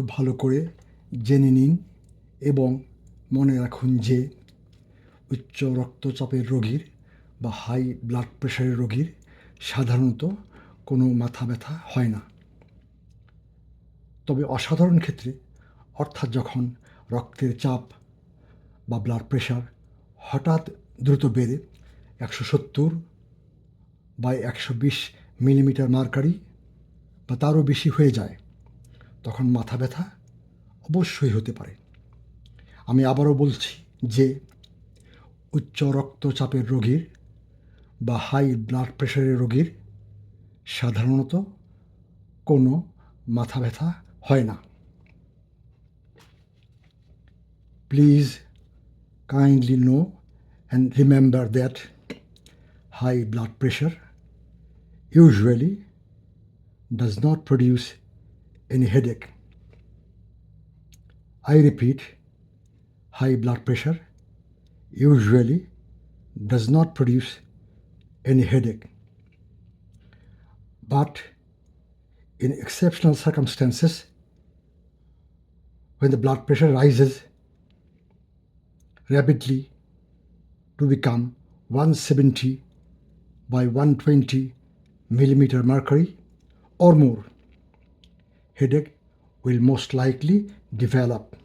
খুব ভালো করে জেনে নিন এবং মনে রাখুন যে উচ্চ রক্তচাপের রোগীর বা হাই ব্লাড প্রেশারের রোগীর সাধারণত কোনো মাথা ব্যথা হয় না। তবে অসাধারণ ক্ষেত্রে অর্থাৎ যখন রক্তের চাপ বা ব্লাড প্রেশার হঠাৎ দ্রুত বেড়ে একশো সত্তর বা একশো বিশ মিলিমিটার মার্কারি বা তারও বেশি হয়ে যায় তখন মাথা ব্যথা অবশ্যই হতে পারে। আমি আবারও বলছি যে, উচ্চ রক্তচাপের রোগীর বা হাই ব্লাড প্রেশারের রোগীর সাধারণত কোনো মাথা ব্যথা হয় না। Please kindly know and remember that high blood pressure usually does not produce any headache. I repeat, high blood pressure usually does not produce any headache. But in exceptional circumstances, when the blood pressure rises rapidly to become 170 by 120 millimeter mercury or more, headache will most likely develop.